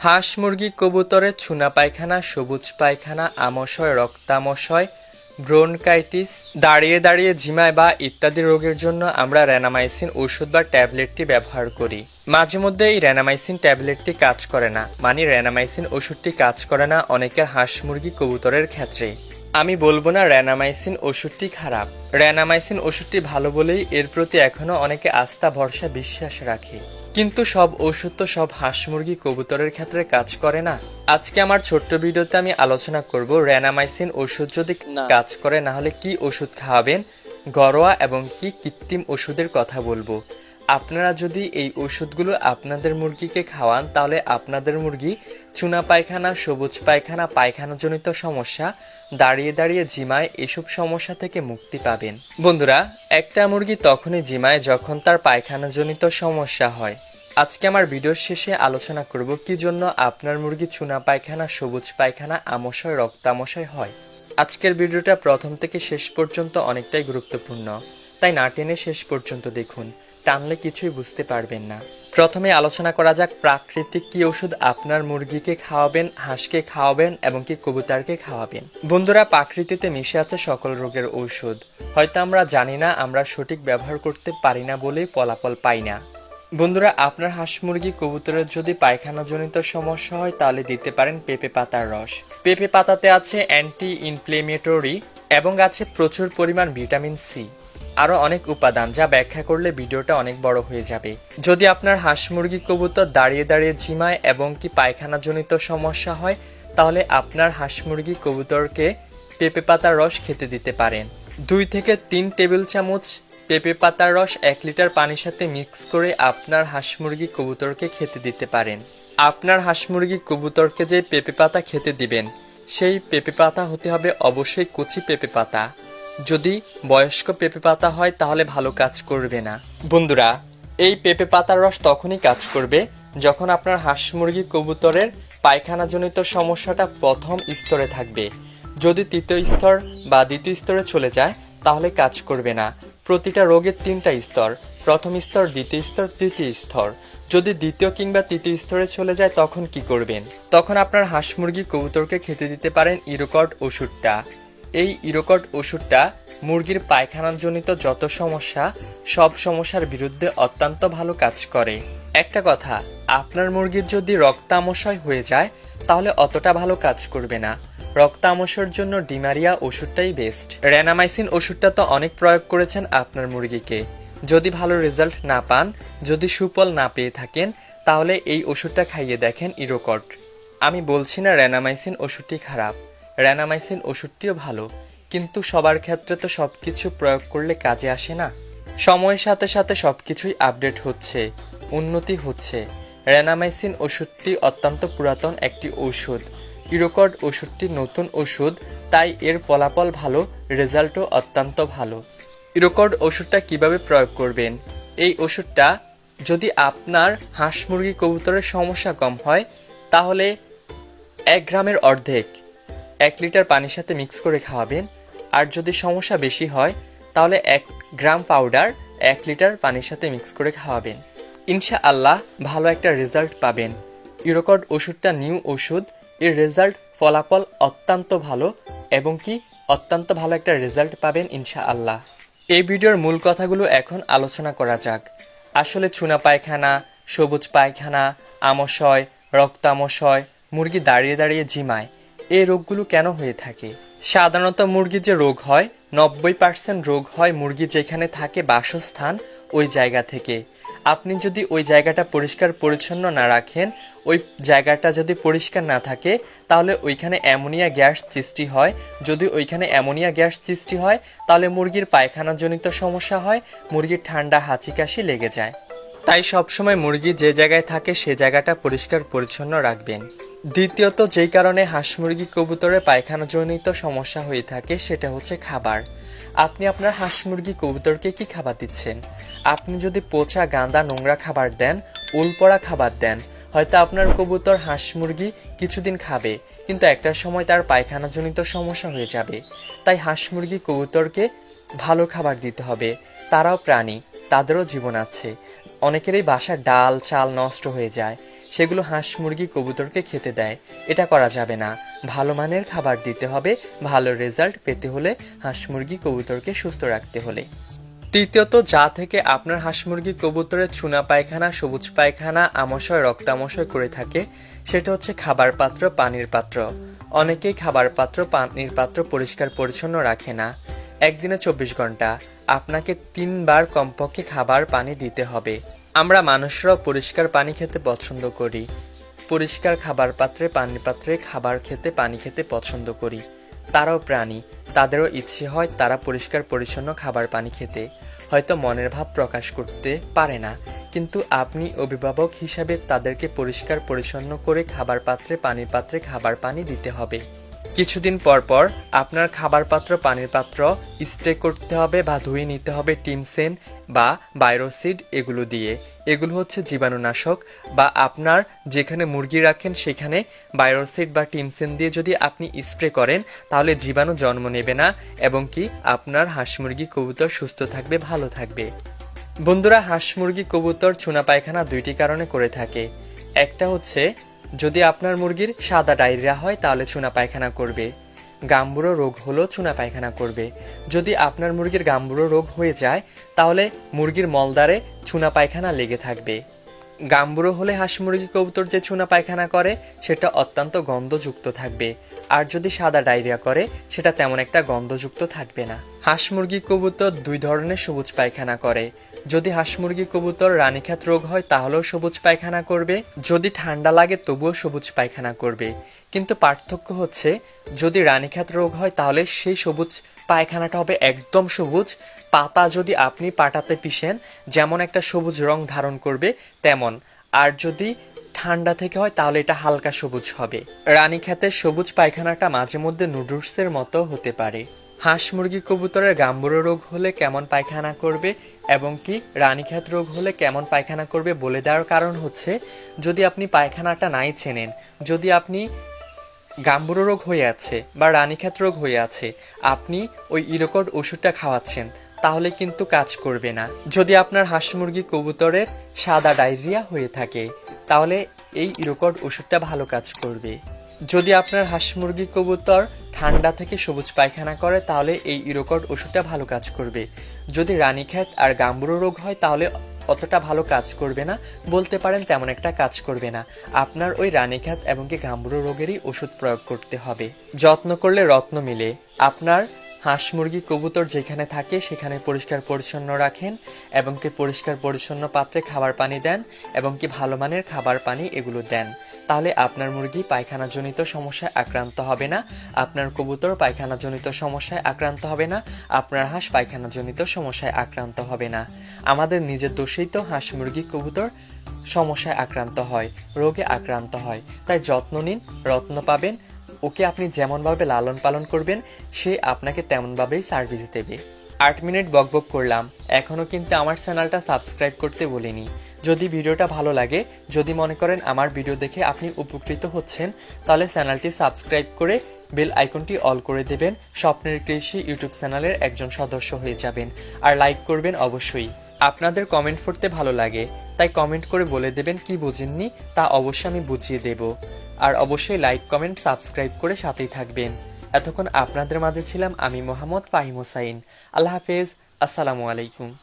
হাঁস মুরগি কবুতরের ছুনা পায়খানা, সবুজ পায়খানা, আমশয়, রক্তামশয়, ব্রোনকাইটিস, দাঁড়িয়ে দাঁড়িয়ে ঝিমায় বা ইত্যাদি রোগের জন্য আমরা র্যানামাইসিন ওষুধ বা ট্যাবলেটটি ব্যবহার করি। মাঝে মধ্যে এই র্যানামাইসিন ট্যাবলেটটি কাজ করে না মানে র্যানামাইসিন ওষুধটি কাজ করে না অনেকের হাঁস মুরগি, কবুতরের ক্ষেত্রে। আমি বলব না র্যানামাইসিন ওষুধটি খারাপ। র্যানামাইসিন ওষুধটি ভালো বলেই এর প্রতি এখনও অনেকে আস্থা, ভরসা, বিশ্বাস রাখে। কিন্তু সব ওষুধ তো সব হাঁস মুরগি কবুতরের ক্ষেত্রে কাজ করে না। আজকে আমার ছোট্ট ভিডিওতে আমি আলোচনা করব র্যানামাইসিন ওষুধ যদি কাজ করে না হলে কি ওষুধ খাওয়াবেন? ঘরোয়া এবং কি কৃত্রিম ওষুধের কথা বলব। আপনারা যদি এই ওষুধগুলো আপনাদের মুরগিকে খাওয়ান, তাহলে আপনাদের মুরগি চুনা পায়খানা, সবুজ পায়খানা, পায়খানাজনিত সমস্যা, দাঁড়িয়ে দাঁড়িয়ে জিমায় এসব সমস্যা থেকে মুক্তি পাবেন। বন্ধুরা, একটা মুরগি তখনই জিমায় যখন তার পায়খানাজনিত সমস্যা হয়। আজকে আমার ভিডিওর শেষে আলোচনা করব কি জন্য আপনার মুরগি চুনা পায়খানা, সবুজ পায়খানা, আমশয়, রক্তামশয় হয়। আজকের ভিডিওটা প্রথম থেকে শেষ পর্যন্ত অনেকটাই গুরুত্বপূর্ণ। তাই না টেনে শেষ পর্যন্ত দেখুন। টানলে কিছুই বুঝতে পারবেন না। প্রথমে আলোচনা করা যাক প্রাকৃতিক কি ওষুধ আপনার মুরগিকে খাওয়াবেন, হাঁসকে খাওয়াবেন এবং কি কবুতারকে খাওয়াবেন। বন্ধুরা, প্রাকৃতিতে মিশে আছে সকল রোগের ঔষধ। হয়তো আমরা জানি না, আমরা সঠিক ব্যবহার করতে পারি না বলেই ফলাফল পাই না। বন্ধুরা, আপনার হাঁস মুরগি কবুতরের যদি পায়খানাজনিত সমস্যা হয়, তাহলে দিতে পারেন পেঁপে পাতার রস। পেঁপে পাতাতে আছে অ্যান্টি ইনফ্লেমেটরি এবং আছে প্রচুর পরিমাণ ভিটামিন সি আরও অনেক উপাদান যা ব্যাখ্যা করলে ভিডিওটা অনেক বড় হয়ে যাবে। যদি আপনার হাঁস মুরগি কবুতর দাঁড়িয়ে দাঁড়িয়ে ঝিমায় এবং কি পায়খানাজনিত সমস্যা হয়, তাহলে আপনার হাঁস মুরগি কবুতরকে পেঁপে পাতার রস খেতে দিতে পারেন। দুই থেকে তিন টেবিল চামচ পেঁপে পাতার রস এক লিটার পানির সাথে মিক্স করে আপনার হাঁস মুরগি কবুতরকে খেতে দিতে পারেন। আপনার হাঁস মুরগি কবুতরকে যে পেঁপে পাতা খেতে দিবেন, সেই পেঁপে পাতা হতে হবে অবশ্যই কচি পেঁপে পাতা। যদি বয়স্ক পেঁপে পাতা হয়, তাহলে ভালো কাজ করবে না। বন্ধুরা, এই পেঁপে পাতার রস তখনই কাজ করবে যখন আপনার হাঁস মুরগি কবুতরের পায়খানাজনিত সমস্যাটা প্রথম স্তরে থাকবে। যদি তৃতীয় স্তর বা দ্বিতীয় স্তরে চলে যায়, তাহলে কাজ করবে না। প্রতিটা রোগের তিনটা স্তর, প্রথম স্তর, দ্বিতীয় স্তর, তৃতীয় স্তর। যদি দ্বিতীয় কিংবা তৃতীয় স্তরে চলে যায়, তখন কি করবেন? তখন আপনার হাঁস মুরগি কবুতরকে খেতে দিতে পারেন ইরোকট ওষুধটা। এই ইরোকট ওষুধটা মুরগির পায়খানাজনিত যত সমস্যা, সব সমস্যার বিরুদ্ধে অত্যন্ত ভালো কাজ করে। একটা কথা, আপনার মুরগির যদি রক্তামশয় হয়ে যায়, তাহলে অতটা ভালো কাজ করবে না। রক্তামশর জন্য ডিমারিয়া ওষুধটাই বেস্ট র্যানামাইসিন ওষুধটা তো অনেক প্রয়োগ করেছেন আপনার মুরগিকে। যদি ভালো রেজাল্ট না পান, যদি সুফল না পেয়ে থাকেন, তাহলে এই ওষুধটা খাইয়ে দেখেন ইরোকট। আমি বলছি না র্যানামাইসিন ওষুধটি খারাপ। র্যানামাইসিন ওষুধটিও ভালো, কিন্তু সবার ক্ষেত্রে তো সব কিছু প্রয়োগ করলে কাজে আসে না। সময়ের সাথে সাথে সব কিছুই আপডেট হচ্ছে, উন্নতি হচ্ছে। র্যানামাইসিন ওষুধটি অত্যন্ত পুরাতন একটি ঔষধ ইরোকড ওষুধটি নতুন ওষুধ, তাই এর ফলাফল ভালো, রেজাল্টও অত্যন্ত ভালো। ইরোকড ওষুধটা কীভাবে প্রয়োগ করবেন? এই ওষুধটা যদি আপনার হাঁস মুরগি কবুতরের সমস্যা কম হয়, তাহলে এক গ্রামের অর্ধেক। এক লিটার পানির সাথে মিক্স করে খাওয়াবেন। আর যদি সমস্যা বেশি হয়, তাহলে এক গ্রাম পাউডার এক লিটার পানির সাথে মিক্স করে খাওয়াবেন। ইনশা আল্লাহ ভালো একটা রেজাল্ট পাবেন। ইউরোকড ওষুধটা নিউ ওষুধ। এর রেজাল্ট ফলাফল অত্যন্ত ভালো এবং কি অত্যন্ত ভালো একটা রেজাল্ট পাবেন ইনশা আল্লাহ এই ভিডিওর মূল কথাগুলো এখন আলোচনা করা যাক। আসলে চুনা পায়খানা, সবুজ পায়খানা, আমশয়, রক্তামশয়, মুরগি দাঁড়িয়ে দাঁড়িয়ে জিমায়। এই রোগগুলো কেন হয়ে থাকে? সাধারণত মুরগির যে রোগ হয়, নব্বই পার্সেন্ট রোগ হয় মুরগি যেখানে থাকে বাসস্থান ওই জায়গা থেকে। আপনি যদি ওই জায়গাটা পরিষ্কার পরিচ্ছন্ন না রাখেন, ওই জায়গাটা যদি পরিষ্কার না থাকে, তাহলে ওইখানে অ্যামোনিয়া গ্যাস সৃষ্টি হয়। যদি ওইখানে অ্যামোনিয়া গ্যাস সৃষ্টি হয়, তাহলে মুরগির পায়খানাজনিত সমস্যা হয়, মুরগির ঠান্ডা হাঁচি কাশি লেগে যায়। তাই সবসময় মুরগি যে জায়গায় থাকে, সে জায়গাটা পরিষ্কার পরিচ্ছন্ন রাখবেন। দ্বিতীয়ত, যেই কারণে হাঁস মুরগি কবুতরের পায়খানাজনিত সমস্যা হয়ে থাকে, সেটা হচ্ছে খাবার। আপনি আপনার হাঁস মুরগি কবুতরকে কি খাবার দিচ্ছেন? আপনি যদি পচা, গাঁদা, নোংরা খাবার দেন, উলপড়া খাবার দেন, হয়তো আপনার কবুতর হাঁস মুরগি কিছুদিন খাবে, কিন্তু একটা সময় তার পায়খানাজনিত সমস্যা হয়ে যাবে। তাই হাঁস মুরগি কবুতরকে ভালো খাবার দিতে হবে। তারাও প্রাণী, তাদেরও জীবন আছে। অনেকেরই বাসার ডাল, চাল নষ্ট হয়ে যায়। সেগুলো হাঁস মুরগি কবুতরকে খেতে দেয়। এটা করা যাবে না। ভালো মানের খাবার দিতে হবে, ভালো রেজাল্ট পেতে হলে হাঁস মুরগি কবুতরকে সুস্থ রাখতে হলে। তৃতীয়ত, যা থেকে আপনার হাঁস মুরগি কবুতরের চুনা পায়খানা, সবুজ পায়খানা, আমাশয়, রক্তামশয় করে থাকে, সেটা হচ্ছে খাবার পাত্র, পানির পাত্র। অনেকেই খাবার পাত্র, পানির পাত্র পরিষ্কার পরিচ্ছন্ন রাখে না। একদিনে চব্বিশ ঘণ্টা। আপনাকে তিনবার কমপক্ষে খাবার পানি দিতে হবে। আমরা মানুষরাও পরিষ্কার পানি খেতে পছন্দ করি। পরিষ্কার খাবার পাত্রে পানির পাত্রে খাবার খেতে পানি খেতে পছন্দ করি। তারাও প্রাণী, তাদেরও ইচ্ছে হয় তারা পরিষ্কার পরিচ্ছন্ন খাবার পানি খেতে। হয়তো মনের ভাব প্রকাশ করতে পারে না, কিন্তু আপনি অভিভাবক হিসাবে তাদেরকে পরিষ্কার পরিচ্ছন্ন করে খাবার পাত্রে, পানির পাত্রে খাবার পানি দিতে হবে। কিছুদিন পর পর আপনার খাবার পাত্র পানির পাত্র স্প্রে করতে হবে বা ধুয়ে নিতে হবে টিমসেন বা বায়োসিড এগুলো দিয়ে। এগুলো হচ্ছে জীবাণুনাশক বা আপনার যেখানে মুরগি রাখেন সেখানে বায়োসিড বা টিমসেন দিয়ে যদি আপনি স্প্রে করেন, তাহলে জীবাণু জন্ম নেবে না এবং কি আপনার হাঁস মুরগি, কবুতর সুস্থ থাকবে, ভালো থাকবে। বন্ধুরা, হাঁস মুরগি, কবুতর, চুনা পায়খানা দুইটি কারণে করে থাকে। একটা হচ্ছে যদি আপনার মুরগির সাদা ডায়রিয়া হয়, তাহলে চুনা পায়খানা করবে। গাম্বুরো রোগ হলেও চুনা পায়খানা করবে। যদি আপনার মুরগির গাম্বুরো রোগ হয়ে যায়, তাহলে মুরগির মলদারে চুনা পায়খানা লেগে থাকবে। গাম্বুরো হলে হাঁস মুরগি কবুতর যে চুনা পায়খানা করে, সেটা অত্যন্ত গন্ধযুক্ত থাকবে। আর যদি সাদা ডায়রিয়া করে, সেটা তেমন একটা গন্ধযুক্ত থাকবে না। হাঁস মুরগি কবুতর দুই ধরনের সবুজ পায়খানা করে। যদি হাঁস মুরগি কবুতর রানীক্ষেত রোগ হয়, তাহলেও সবুজ পায়খানা করবে। যদি ঠান্ডা লাগে, তবুও সবুজ পায়খানা করবে। কিন্তু পার্থক্য হচ্ছে, যদি রানীক্ষেত রোগ হয়, তাহলে সেই সবুজ পায়খানাটা হবে একদম সবুজ। পাতা যদি আপনি পাটাতে পিষেন, যেমন একটা সবুজ রং ধারণ করবে, তেমন। আর যদি ঠান্ডা থেকে হয়, তাহলে এটা হালকা সবুজ হবে। রানীক্ষেতের সবুজ পায়খানাটা মাঝে মধ্যে নুডলসের মতো হতে পারে। হাঁস মুরগি কবুতরের গাম্বুরো রোগ হলে কেমন পায়খানা করবে এবং কি রানীক্ষেত রোগ হলে কেমন পায়খানা করবে বলে দেওয়ার কারণ হচ্ছে, যদি আপনি পায়খানাটা নাই চেনেন, যদি আপনি গাম্বুরো রোগ হয়ে আছে বা রানীক্ষেত রোগ হয়ে আছে, আপনি ওই ইরোকড ওষুধটা খাওয়াচ্ছেন, তাহলে কিন্তু কাজ করবে না। যদি আপনার হাঁস মুরগি কবুতরের সাদা ডায়রিয়া হয়ে থাকে, তাহলে এই ইরোকড ওষুধটা ভালো কাজ করবে। যদি আপনার হাঁস মুরগি কবুতর ঠান্ডা থেকে সবুজ পায়খানা করে, তাহলে এই ইরোকট ওষুধটা ভালো কাজ করবে। যদি রানীক্ষেত আর গাম্বুরো রোগ হয়, তাহলে অতটা ভালো কাজ করবে না। বলতে পারেন তেমন একটা কাজ করবে না। আপনার ওই রানীক্ষেত এবং কি গাম্বুরো রোগেরই ওষুধ প্রয়োগ করতে হবে। যত্ন করলে রত্ন মিলে। আপনার হাঁস মুরগি, কবুতর যেখানে থাকে সেখানে পরিষ্কার পরিচ্ছন্ন রাখেন এবং কি পরিষ্কার পরিচ্ছন্ন পাত্রে খাবার পানি দেন এবং কি ভালো মানের খাবার পানি এগুলো দেন। তাহলে আপনার মুরগি পায়খানাজনিত সমস্যায় আক্রান্ত হবে না, আপনার কবুতর পায়খানাজনিত সমস্যায় আক্রান্ত হবে না, আপনার হাঁস পায়খানাজনিত সমস্যায় আক্রান্ত হবে না। আমাদের নিজের দোষেই তো হাঁস মুরগি, কবুতর সমস্যায় আক্রান্ত হয়, রোগে আক্রান্ত হয়। তাই যত্ন নিন, রত্ন পাবেন ওকে আপনি যেমনভাবে লালন পালন করবেন, সে আপনাকে তেমনভাবেই সার্ভিস দেবে। আট মিনিট বকবক করলাম। এখনও কিন্তু আমার চ্যানেলটা সাবস্ক্রাইব করতে বলিনি যদি ভিডিওটা ভালো লাগে, যদি মনে করেন আমার ভিডিও দেখে আপনি উপকৃত হচ্ছেন, তাহলে চ্যানেলটি সাবস্ক্রাইব করে বেল আইকনটি অল করে দেবেন। স্বপ্নের কৃষি ইউটিউব চ্যানেলের একজন সদস্য হয়ে যাবেন। আর লাইক করবেন অবশ্যই। আপনাদের কমেন্ট পড়তে ভালো লাগে। তাই কমেন্ট করে বলে দেবেন কি বুঝেননি, তা অবশ্যই আমি বুঝিয়ে দেব। আর অবশ্যই লাইক কমেন্ট সাবস্ক্রাইব করে সাথেই থাকবেন। এতক্ষণ আপনাদের মাঝে ছিলাম আমি মোহাম্মদ ফাহিম হোসাইন। আল্লাহ হাফেজ, আসসালামু আলাইকুম।